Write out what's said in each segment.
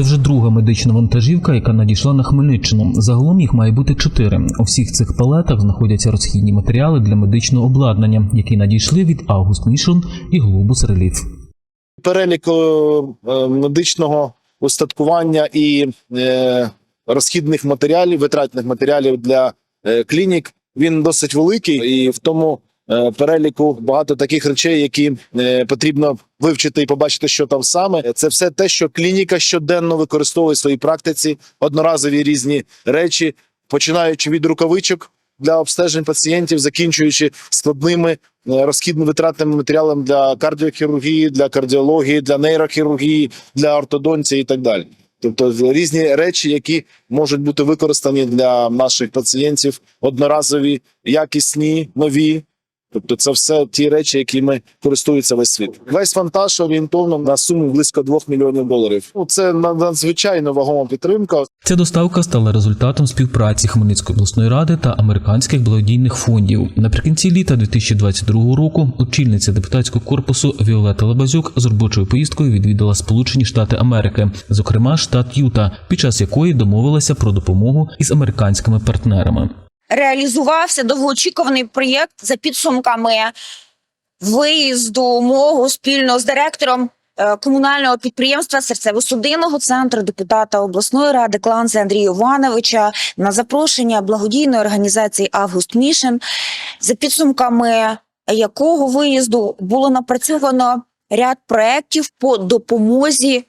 Це вже друга медична вантажівка, яка надійшла на Хмельниччину. Загалом їх має бути чотири. У всіх цих палетах знаходяться розхідні матеріали для медичного обладнання, які надійшли від August Mission і Globus Relief. перелік медичного устаткування і е, розхідних матеріалів, витратних матеріалів для е, клінік. Він досить великий, і в тому переліку багато таких речей, які е, потрібно вивчити і побачити, що там саме. Це все те, що клініка щоденно використовує в своїй практиці, одноразові різні речі, починаючи від рукавичок для обстежень пацієнтів, закінчуючи складними е, розхідними витратними матеріалами для кардіохірургії, для кардіології, для нейрохірургії, для ортодонції і так далі. Тобто різні речі, які можуть бути використані для наших пацієнтів, одноразові, якісні, нові. Тобто, це все ті речі, якими користується весь світ. Весь вантаж орієнтовно на суму близько 2 мільйонів доларів. Ну це надзвичайно вагома підтримка. Ця доставка стала результатом співпраці Хмельницької обласної ради та американських благодійних фондів. Наприкінці літа 2022 року очільниця депутатського корпусу Віолета Лабазюк з робочою поїздкою відвідала Сполучені Штати Америки, зокрема штат Юта, під час якої домовилася про допомогу із американськими партнерами. Реалізувався довгоочікуваний проєкт за підсумками виїзду мого спільно з директором е, комунального підприємства серцево-судинного центру депутата обласної ради Кланзи Андрія Івановича на запрошення благодійної організації Август Мішен, за підсумками якого виїзду було напрацьовано ряд проєктів по допомозі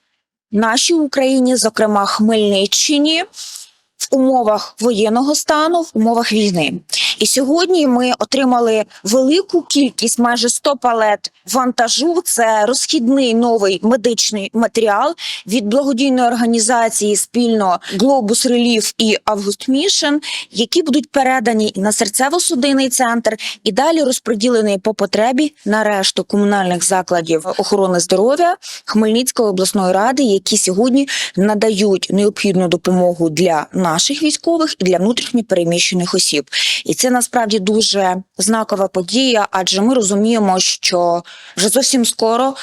нашій Україні, зокрема Хмельниччині умовах воєнного стану, в умовах війни. І сьогодні ми отримали велику кількість, майже 100 палет вантажу. Це розхідний новий медичний матеріал від благодійної організації спільно Globus Relief і Август Mission, які будуть передані на серцево-судинний центр і далі розподілені по потребі на решту комунальних закладів охорони здоров'я Хмельницької обласної ради, які сьогодні надають необхідну допомогу для наших військових і для внутрішньо переміщених осіб. І це насправді дуже знакова подія, адже ми розуміємо, що вже зовсім скоро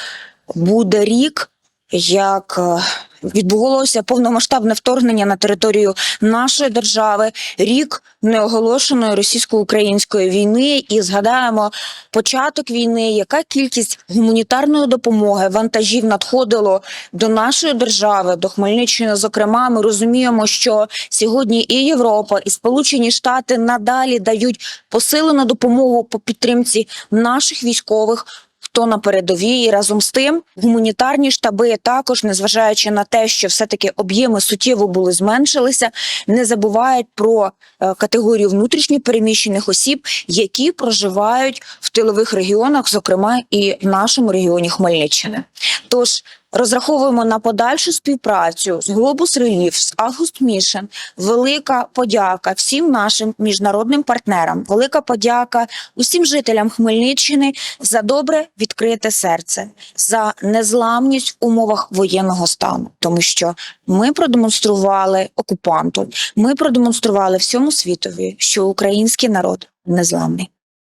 буде рік, як е, відбулося повномасштабне вторгнення на територію нашої держави, рік неоголошеної російсько-української війни, і згадаємо початок війни, яка кількість гуманітарної допомоги вантажів надходило до нашої держави, до Хмельниччини. Зокрема, ми розуміємо, що сьогодні і Європа, і Сполучені Штати надалі дають посилену допомогу по підтримці наших військових. Хто на передовій І разом з тим гуманітарні штаби також, незважаючи на те, що все-таки об'єми суттєво були зменшилися, не забувають про е, категорію внутрішньо переміщених осіб, які проживають в тилових регіонах, зокрема і в нашому регіоні Хмельниччини. Тож розраховуємо на подальшу співпрацю з Globus Relief, з August Mission. Велика подяка всім нашим міжнародним партнерам. Велика подяка усім жителям Хмельниччини за добре відкрите серце, за незламність в умовах воєнного стану, тому що ми продемонстрували окупанту, ми продемонстрували всьому світові, що український народ незламний.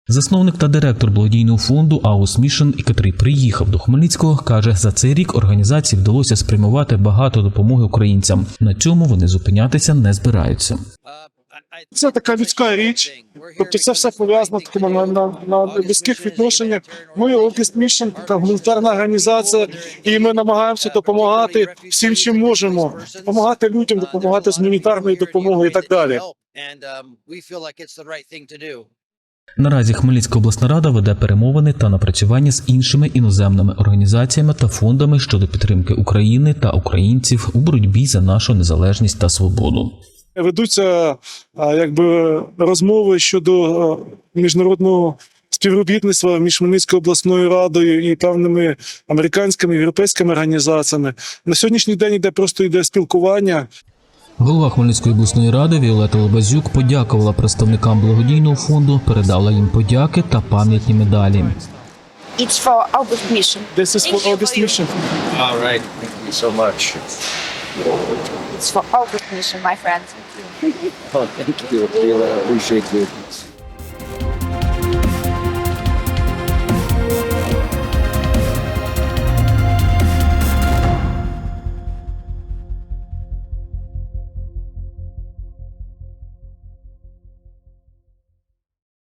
Засновник та директор благодійного фонду Аус Мішен, який приїхав до Хмельницького, каже, за цей рік організації вдалося спрямувати багато допомоги українцям. На цьому вони зупинятися не збираються. Це така людська річ. Тобто це все пов'язано такому на, на, на близьких відношеннях. Ми August Mission, така гуманітарна організація, і ми намагаємося допомагати всім, чим можемо, допомагати людям, допомагати з гуманітарною допомогою і так далі. Наразі Хмельницька обласна рада веде перемовини та напрацювання з іншими іноземними організаціями та фондами щодо підтримки України та українців у боротьбі за нашу незалежність та свободу. Ведуться якби розмови щодо міжнародного співробітництва між Хмельницькою обласною радою і певними американськими європейськими організаціями. На сьогоднішній день йде просто йде спілкування. Голова Хмельницької обласної ради Віолета Лобазюк подякувала представникам благодійного фонду, передала їм подяки та пам'ятні медалі. It's for August Mission. This is for August Mission. All right. Thank you so much. It's for August Mission, my friends. Oh, thank you. I Really appreciate you.